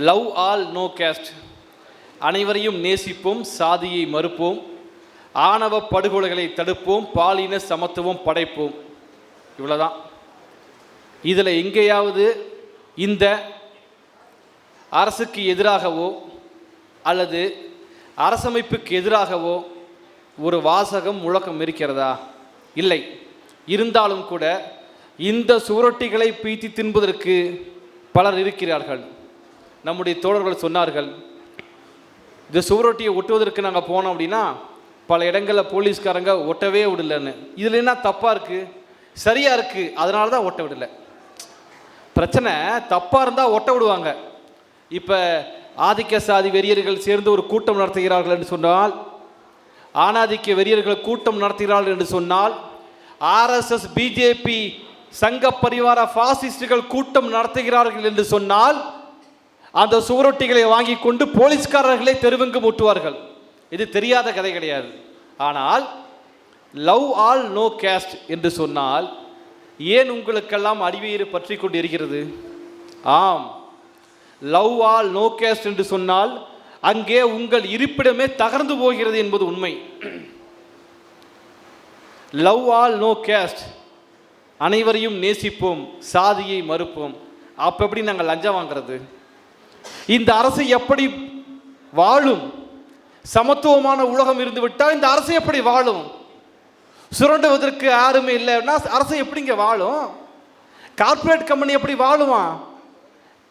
Love all know caste. அனைவரையும் நேசிப்போம் சாதியை மறுப்போம். ஆணவ படுகொலைகளை தடுப்போம் பாலின சமத்துவம் படைப்போம். இவ்வளோதான் இதில் எங்கேயாவது இந்த அரசுக்கு எதிராகவோ அல்லது அரசமைப்புக்கு எதிராகவோ ஒரு வாசகம் முழக்கம் இருக்கிறதா? இல்லை. இருந்தாலும் கூட இந்த சுவரொட்டிகளை பீத்தி தின்பதற்கு பலர் இருக்கிறார்கள். நம்முடைய தோழர்கள் சொன்னார்கள் இந்த சுவரொட்டியை ஒட்டுவதற்கு நாங்கள் போனோம் அப்படின்னா பல இடங்களில் போலீஸ்காரங்க ஒட்டவே விடலன்னு. இதில் என்ன தப்பாக இருக்குது சரியாக இருக்குது அதனால தான் ஒட்ட விடலை. பிரச்சனை தப்பாக இருந்தால் ஒட்ட விடுவாங்க. இப்போ ஆதிக்க சாதி வெறியர்கள் சேர்ந்து ஒரு கூட்டம் நடத்துகிறார்கள் என்று சொன்னால் ஆணாதிக்க வெறியர்கள் கூட்டம் நடத்துகிறார்கள் என்று சொன்னால் ஆர்எஸ்எஸ் பிஜேபி சங்க பரிவார பாசிஸ்டுகள் கூட்டம் நடத்துகிறார்கள் என்று சொன்னால் அந்த சுவரொட்டிகளை வாங்கி கொண்டு போலீஸ்காரர்களே தெருவெங்கு முட்டுவார்கள். இது தெரியாத கதை கிடையாது. ஆனால் லவ் ஆல் நோ கேஸ்ட் என்று சொன்னால் ஏன் உங்களுக்கெல்லாம் அடிவயிறு பற்றி கொண்டு இருக்கிறது ஆம் லவ் ஆல் நோ கேஸ்ட் என்று சொன்னால் அங்கே உங்கள் இருப்பிடமே தகர்ந்து போகிறது என்பது உண்மை. லவ் ஆல் நோ கேஸ்ட் அனைவரையும் நேசிப்போம் சாதியை மறுப்போம். அப்போ எப்படி நாங்கள் லஞ்சம் வாங்குறது? இந்த அரசு எப்படி வாழும்? சமத்துவமான உலகம் இருந்து விட்டால் இந்த அரசு எப்படி வாழும்? சுரண்டுவதற்கு யாருமே இல்லைன்னா அரசு எப்படிங்க வாழும்? கார்ப்பரேட் கம்பெனி எப்படி வாழுவான்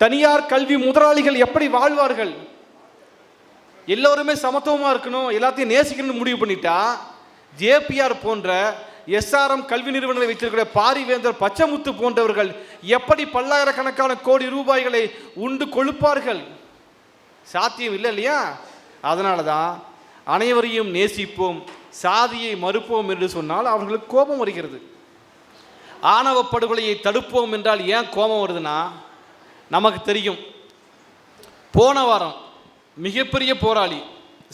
தனியார் கல்வி முதலாளிகள் எப்படி வாழ்வார்கள்? எல்லோருமே சமத்துவமாக இருக்கணும் எல்லாத்தையும் நேசிக்கணும்னு முடிவு பண்ணிட்டா ஜேபிஆர் போன்ற எஸ்ஆர்எம் கல்வி நிறுவனங்களை வைத்திருக்கிற பாரிவேந்தர் பச்சைமுத்து போன்றவர்கள் எப்படி பல்லாயிரக்கணக்கான கோடி ரூபாய்களை உண்டு கொழுப்பார்கள்? சாத்தியம் இல்லை இல்லையா? அதனால தான் அனைவரையும் நேசிப்போம் சாதியை மறுப்போம் என்று சொன்னால் அவர்களுக்கு கோபம் வருகிறது. ஆணவ படுகொலையை தடுப்போம் என்றால் ஏன் கோபம் வருதுன்னா நமக்கு தெரியும். போன வாரம் மிகப்பெரிய போராளி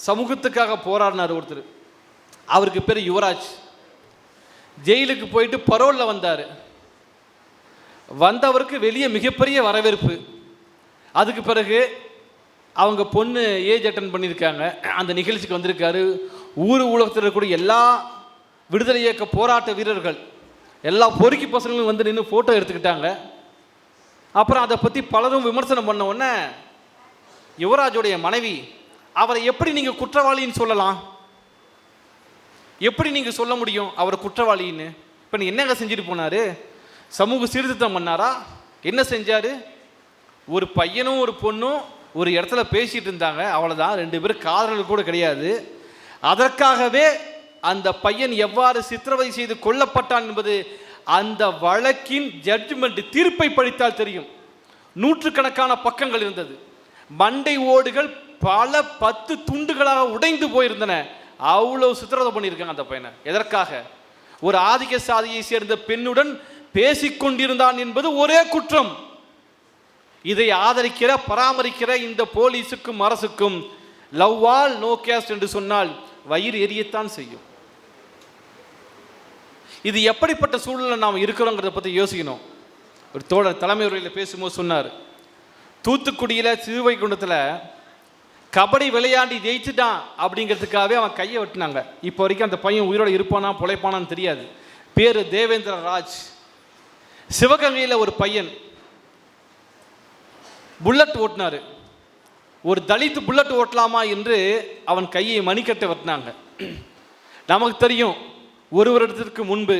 சமூகத்துக்காக போராடினார் ஒருத்தர். அவருக்கு பேர் யுவராஜ். ஜெயிலுக்கு போயிட்டு பரோலில் வந்தார். வந்தவருக்கு வெளியே மிகப்பெரிய வரவேற்பு. அதுக்கு பிறகு அவங்க பொண்ணு ஏஜ் அட்டன் பண்ணியிருக்காங்க. அந்த நிகழ்ச்சிக்கு வந்திருக்காரு. ஊர் உலகத்தில் இருக்கக்கூடிய எல்லா விடுதலை இயக்க போராட்ட வீரர்கள் எல்லா பொறுக்கி பசங்களும் வந்து நின்று ஃபோட்டோ எடுத்துக்கிட்டாங்க. அப்புறம் அதை பற்றி பலரும் விமர்சனம் பண்ண உடனே யுவராஜுடைய மனைவி அவரை எப்படி நீங்கள் குற்றவாளின்னு சொல்லலாம்? எப்படி நீங்கள் சொல்ல முடியும்? அவர் குற்றவாளின்னு. இப்போ நீ என்னங்க செஞ்சுட்டு போனாரு? சமூக சீர்திருத்தம் பண்ணாரா? என்ன செஞ்சார்? ஒரு பையனும் ஒரு பொண்ணும் ஒரு இடத்துல பேசிகிட்டு இருந்தாங்க. அவ்வளோதான் ரெண்டு பேரும் காதலர்கள் கூட கிடையாது. அதற்காகவே அந்த பையன் எவ்வாறு சித்திரவதை செய்து கொல்லப்பட்டான் என்பது அந்த வழக்கின் ஜட்ஜ்மெண்ட் தீர்ப்பை படித்தால் தெரியும். நூற்றுக்கணக்கான பக்கங்கள் இருந்தது. மண்டை ஓடுகள் பல பத்து துண்டுகளாக உடைந்து போயிருந்தன. அவ்வளவு சித்திரவதை பண்ணியிருக்காங்க அந்த பையனை. எதற்காக? ஒரு ஆதிக்க சாதியை சேர்ந்த பெண்ணுடன் பேசிக்கொண்டிருந்தான் என்பது ஒரே குற்றம். இதை ஆதரிக்கிற பராமரிக்கிற இந்த போலீஸுக்கும் அரசுக்கும் லவ்வால் நோ கேஸ்ட் என்று சொன்னால் வயிறு எரியத்தான் செய்யும். இது எப்படிப்பட்ட சூழலில் நாம் இருக்கிறோங்கிறத பற்றி யோசிக்கணும். ஒரு தோழர் தலைமை உரையில் பேசும்போது சொன்னார் தூத்துக்குடியில் சிறுவைகுண்டத்தில் கபடி விளையாண்டி ஜெயிச்சுட்டான் அப்படிங்கிறதுக்காகவே அவன் கையை வெட்டினாங்க. இப்போ வரைக்கும் அந்த பையன் உயிரோடு இருப்பானா பொழைப்பானான்னு தெரியாது. பேர் தேவேந்திர ராஜ். சிவகங்கையில் ஒரு பையன் புல்லட் ஓட்டினார். ஒரு தலித்து புல்லட் ஓட்டலாமா என்று அவன் கையை மணிக்கட்டை வெட்டினாங்க. நமக்கு தெரியும் ஒரு வருடத்திற்கு முன்பு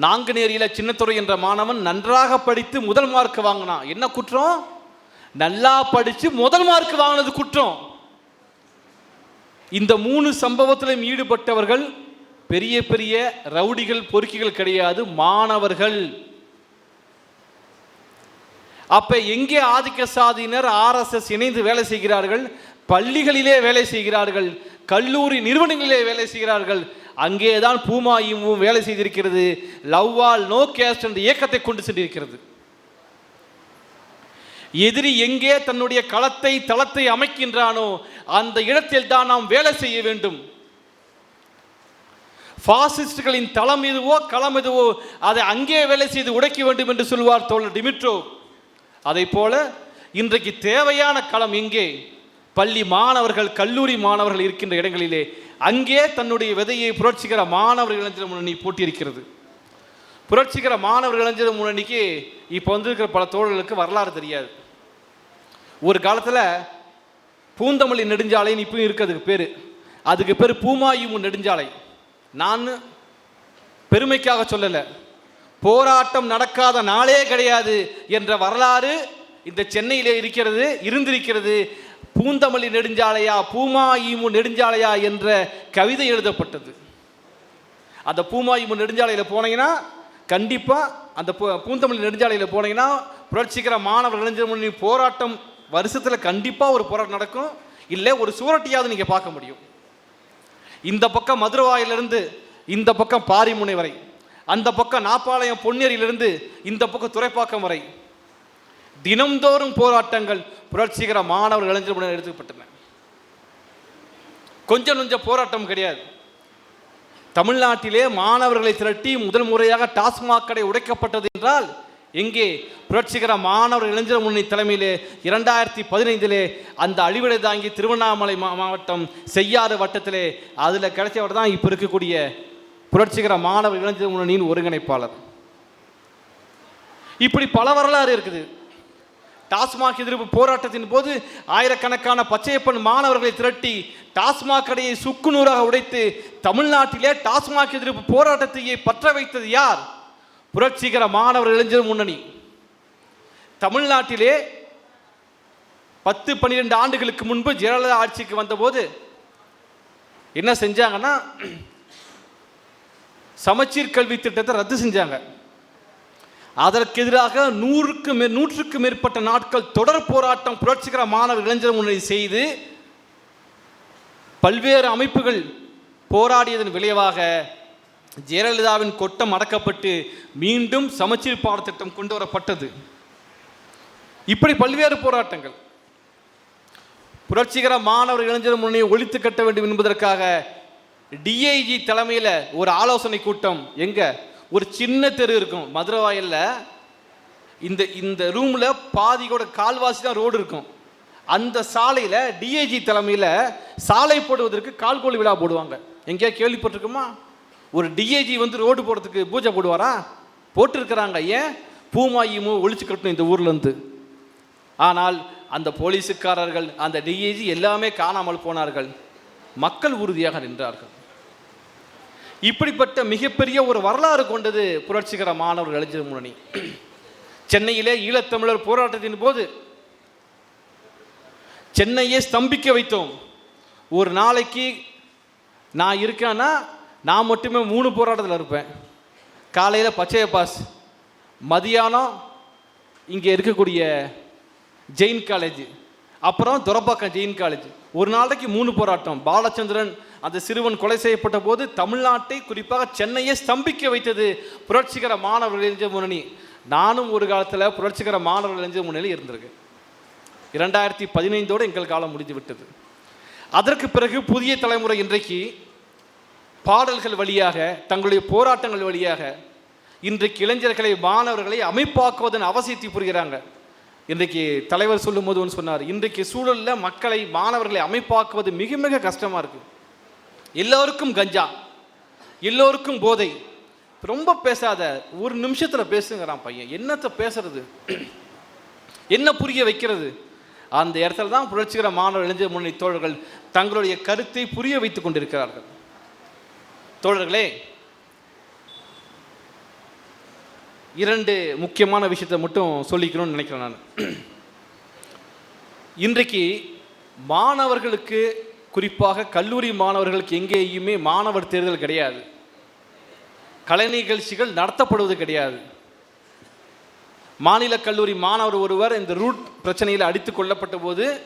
நாங்குநேரியில் சின்னத்துறை என்ற மாணவன் நன்றாக படித்து முதல் மார்க் வாங்கினான். என்ன குற்றம்? நல்லா படித்து முதல் மார்க் வாங்கினது குற்றம். இந்த மூணு சம்பவத்திலும் ஈடுபட்டவர்கள் பெரிய பெரிய ரவுடிகள் பொறுக்கிகள் கிடையாது மாணவர்கள். அப்ப எங்கே ஆதிக்க சாதியினர் ஆர்எஸ்எஸ் இணைந்து வேலை செய்கிறார்கள்? பள்ளிகளிலே வேலை செய்கிறார்கள் கல்லூரி நிறுவனங்களிலே வேலை செய்கிறார்கள். அங்கேதான் பூமாயும் வேலை செய்திருக்கிறது. லவ்வால் நோ கேஸ்ட் என்ற இயக்கத்தை கொண்டு சென்றிருக்கிறது. எதிரி எங்கே தன்னுடைய களத்தை தளத்தை அமைக்கின்றானோ அந்த இடத்தில் தான் நாம் வேலை செய்ய வேண்டும். பாசிஸ்டுகளின் தளம் எதுவோ களம் எதுவோ அதை அங்கே வேலை செய்து உடைக்க வேண்டும் என்று சொல்வார் தோழர் டிமிட்ரோ. அதை போல இன்றைக்கு தேவையான களம் எங்கே? பள்ளி மாணவர்கள் கல்லூரி மாணவர்கள் இருக்கின்ற இடங்களிலே அங்கே தன்னுடைய விதையை புரட்சிகர மாணவர் இளைஞர் முன்னணி போட்டியிருக்கிறது. புரட்சிகர மாணவர் இளைஞர் முன்னணிக்கு இப்போ வந்திருக்கிற பல தோழர்களுக்கு வரலாறு தெரியாது. ஒரு காலத்தில் பூந்தமல்லி நெடுஞ்சாலைன்னு இப்பவும் இருக்கு அதுக்கு பேர். அதுக்கு பேர் பூமாயுமு நெடுஞ்சாலை. நான் பெருமைக்காக சொல்லலை. போராட்டம் நடக்காத நாளே கிடையாது என்ற வரலாறு இந்த சென்னையிலே இருக்கிறது இருந்திருக்கிறது. பூந்தமல்லி நெடுஞ்சாலையா பூமாயிமு நெடுஞ்சாலையா என்ற கவிதை எழுதப்பட்டது. அந்த பூமாயிமு நெடுஞ்சாலையில் போனீங்கன்னா கண்டிப்பாக அந்த பூ- பூந்தமல்லி நெடுஞ்சாலையில் போனீங்கன்னா புரட்சிகர மாணவர் இளைஞர் முன்னணி போராட்டம் வருஷத்தில் கண்டிப்பாக ஒரு போராட்டம் நடக்கும். இல்லை ஒரு சூரட்டியாவது நீங்கள் பார்க்க முடியும். இந்த பக்கம் மதுரவாயிலிருந்து இந்த பக்கம் பாரிமுனை வரை அந்த பக்கம் நாப்பாளையம் பொன்னேரியிலிருந்து இந்த பக்கம் துறைப்பாக்கம் வரை தினம்தோறும் போராட்டங்கள் புரட்சிகர மாணவர் இளைஞர் முன்னணி எடுத்துக்கப்பட்டன. கொஞ்சம் நொஞ்ச போராட்டம் கிடையாது. தமிழ்நாட்டிலே மாணவர்களை திரட்டி முதல் முறையாக டாஸ்மாக் கடை உடைக்கப்பட்டது என்றால் எங்கே? புரட்சிகர மாணவர் இளைஞர் முன்னணி தலைமையிலே இரண்டாயிரத்தி பதினைந்திலே அந்த அழிவுகளை தாங்கி திருவண்ணாமலை மா- மாவட்டம் செய்யாறு வட்டத்திலே அதில் கிடைச்சவர் தான் இப்போ இருக்கக்கூடிய புரட்சிகர மாணவர் இளைஞர் முன்னணியின் ஒருங்கிணைப்பாளர். இப்படி பல வரலாறு இருக்குது. டாஸ்மாக் எதிர்ப்பு போராட்டத்தின் போது ஆயிரக்கணக்கான பச்சையப்பன் மாணவர்களை திரட்டி டாஸ்மாக் கடையை சுக்குநூறாக உடைத்து தமிழ்நாட்டிலே டாஸ்மாக் எதிர்ப்பு போராட்டத்தையே பற்ற வைத்தது யார்? புரட்சிகர மாணவர் இளைஞர் முன்னணி. தமிழ்நாட்டிலே பத்து பன்னிரெண்டு ஆண்டுகளுக்கு முன்பு ஜெயலலிதா ஆட்சிக்கு வந்தபோது என்ன செஞ்சாங்கன்னா சமச்சீர் கல்வி திட்டத்தை ரத்து செஞ்சாங்க. அதற்கு எதிராக நூறுக்கு மே நூற்றுக்கு மேற்பட்ட நாட்கள் தொடர் போராட்டம் புரட்சிகர மாணவர் இளைஞர் முன்னணி செய்து பல்வேறு அமைப்புகள் போராடியதன் விளைவாக ஜெயலலிதாவின் கொட்டம் அடக்கப்பட்டு மீண்டும் சமச்சீர் பாடத்திட்டம் கொண்டு வரப்பட்டது. இப்படி பல்வேறு போராட்டங்கள். புரட்சிகர மாணவர் இளைஞர் முன்னணியை ஒழித்து கட்ட வேண்டும் என்பதற்காக டிஐஜி தலைமையில் ஒரு ஆலோசனை கூட்டம் எங்கே? ஒரு சின்ன தெரு இருக்கும். மதுரை வாயிலில் இந்த இந்த ரூமில் பாதியோட கால்வாசி தான் ரோடு இருக்கும். அந்த சாலையில் டிஐஜி தலைமையில் சாலை போடுவதற்கு கால்கோள் விழா போடுவாங்க. எங்கேயா கேள்விப்பட்டிருக்குமா? ஒரு டிஐஜி வந்து ரோடு போடுறதுக்கு பூஜை போடுவாரா? போட்டிருக்கிறாங்க. ஏன்? பூமாயுமோ ஒழிச்சு கட்டணும் இந்த ஊர்லேருந்து ஆனால் அந்த போலீஸுக்காரர்கள் அந்த டிஐஜி எல்லாமே காணாமல் போனார்கள். மக்கள் உறுதியாக நின்றார்கள். இப்படிப்பட்ட மிகப்பெரிய ஒரு வரலாறு கொண்டது புரட்சிகர மாணவர் இளைஞர் முன்னணி. சென்னையிலே ஈழத்தமிழர் போராட்டத்தின் போது சென்னையே ஸ்தம்பிக்க வைத்தோம். ஒரு நாளைக்கு நான் இருக்கேன்னா நான் மட்டுமே மூணு போராட்டத்தில் இருப்பேன். காலையில் பச்சைய பாஸ் மதியானம் இங்கே இருக்கக்கூடிய ஜெயின் காலேஜ். அப்புறம் துரப்பாக்கம் ஜெயின் காலேஜ் ஒரு நாளைக்கு மூணு போராட்டம். பாலச்சந்திரன் அந்த சிறுவன் கொலை செய்யப்பட்ட போது தமிழ்நாட்டை குறிப்பாக சென்னையை ஸ்தம்பிக்க வைத்தது புரட்சிகர மாணவர் இளைஞர் முன்னணி. நானும் ஒரு காலத்தில் புரட்சிகர மாணவர் இளைஞர் முன்னணியில் இருந்திருக்கேன். இரண்டாயிரத்தி பதினைந்தோடு எங்கள் காலம் முடிந்து விட்டது. அதற்கு பிறகு புதிய தலைமுறை இன்றைக்கு பாடல்கள் வழியாக தங்களுடைய போராட்டங்கள் வழியாக இன்றைக்கு இளைஞர்களை மாணவர்களை அமைப்பாக்குவதன் அவசியத்தை புரிகிறாங்க. இன்றைக்கு தலைவர் சொல்லும்போது ஒன்று சொன்னார் இன்றைக்கு சூழலில் மக்களை மாணவர்களை அமைப்பாக்குவது மிக மிக கஷ்டமாக இருக்குது எல்லோருக்கும் கஞ்சா எல்லோருக்கும் போதை. ரொம்ப பேசாத ஒரு நிமிஷத்தில் பேசுங்கிறான் பையன். என்னத்தை பேசுறது? என்ன புரிய வைக்கிறது? அந்த இடத்துல தான் புரட்சிகர மாணவர் இளைஞர் முன்னணி தோழர்கள் தங்களுடைய கருத்தை புரிய வைத்துக் கொண்டிருக்கிறார்கள். தோழர்களே இரண்டு முக்கியமான விஷயத்தை மட்டும் சொல்லிக்கணும்னு நினைக்கிறேன் நான். இன்றைக்கு மாணவர்களுக்கு குறிப்பாக கல்லூரி மாணவர்களுக்கு எங்கேயுமே மாணவர் தேர்தல் கிடையாது. கலை நிகழ்ச்சிகள் நடத்தப்படுவது கிடையாது. மாநில கல்லூரி மாணவர் ஒருவர் இந்த ரூட் பிரச்சனையில் அடித்து கொள்ளப்பட்ட போது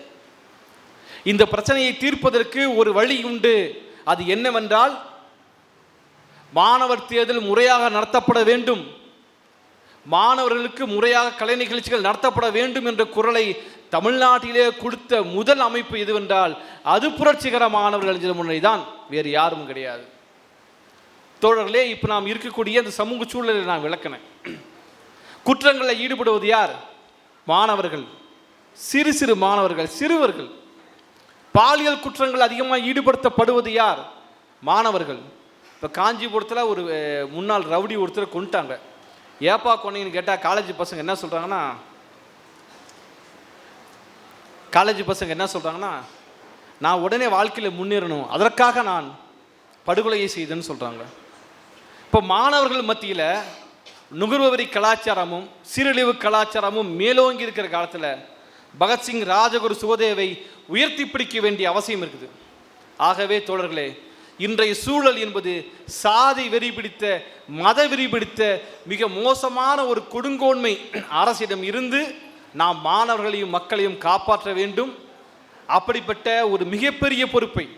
இந்த பிரச்சனையை தீர்ப்பதற்கு ஒரு வழி உண்டு. அது என்னவென்றால் மாணவர் தேர்தல் முறையாக நடத்தப்பட வேண்டும். மாணவர்களுக்கு முறையாக கலை நிகழ்ச்சிகள் நடத்தப்பட வேண்டும் என்ற குரலை தமிழ்நாட்டிலே கொடுத்த முதல் அமைப்பு எதுவென்றால் அது புரட்சிகர மாணவர்கள் இளைஞர் முன்னணி தான். வேறு யாரும் கிடையாது. தோழர்களே இப்போ நாம் இருக்கக்கூடிய அந்த சமூக சூழலை நான் விளக்கினேன். குற்றங்களில் ஈடுபடுவது யார்? மாணவர்கள். சிறு சிறு மாணவர்கள் சிறுவர்கள். பாலியல் குற்றங்கள் அதிகமாக ஈடுபடுத்தப்படுவது யார்? மாணவர்கள். இப்போ காஞ்சிபுரத்தில் ஒரு முன்னாள் ரவுடி ஒருத்தரை கொண்டுட்டாங்க ஏப்பா கொண்டீங்கன்னு கேட்டால் காலேஜ் பசங்க என்ன சொல்கிறாங்கன்னா காலேஜ் பசங்க என்ன சொல்கிறாங்கன்னா நான் உடனே வாழ்க்கையில் முன்னேறணும் அதற்காக நான் படுகொலையை செய்தேன்னு சொல்கிறாங்க இப்போ மாணவர்கள் மத்தியில் நுகர்வரி கலாச்சாரமும் சீரழிவு கலாச்சாரமும் மேலோங்கி இருக்கிற காலத்தில் பகத்சிங் ராஜகுரு சுகதேவை உயர்த்தி பிடிக்க வேண்டிய அவசியம் இருக்குது. ஆகவே தோழர்களே இன்றைய சூழல் என்பது சாதி வெறி பிடித்த மத வெறி பிடித்த மிக மோசமான ஒரு கொடுங்கோன்மை அரசிடம் இருந்து நாம் மாணவர்களையும் மக்களையும் காப்பாற்ற வேண்டும். அப்படிப்பட்ட ஒரு மிகப்பெரிய பொறுப்பை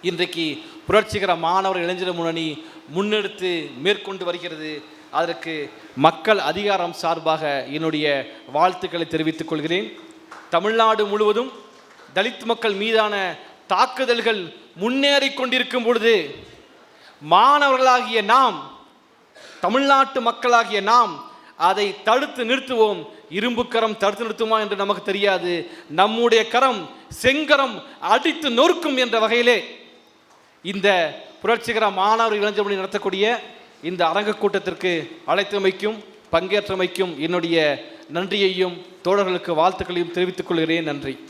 இன்றைக்கு புரட்சிகர மாணவர் இளைஞர் முன்னணி முன்னெடுத்து மேற்கொண்டு வருகிறது. அதற்கு மக்கள் அதிகாரம் சார்பாக என்னுடைய வாழ்த்துக்களை தெரிவித்துக் கொள்கிறேன். தமிழ்நாடு முழுவதும் தலித் மக்கள் மீதான தாக்குதல்கள் முன்னேறி கொண்டிருக்கும் பொழுது மாணவர்களாகிய நாம் தமிழ்நாட்டு மக்களாகிய நாம் அதை தடுத்து நிறுத்துவோம். இரும்பு கரம் தடுத்து நிறுத்துமா என்று நமக்கு தெரியாது. நம்முடைய கரம் செங்கரம் அடித்து நொறுக்கும் என்ற வகையிலே இந்த புரட்சிகர மாணவர் இளைஞர்மணி நடத்தக்கூடிய இந்த அரங்க கூட்டத்திற்கு அழைத்தமைக்கும் பங்கேற்றமைக்கும் என்னுடைய நன்றியையும் தோழர்களுக்கு வாழ்த்துக்களையும் தெரிவித்துக் கொள்கிறேன். நன்றி.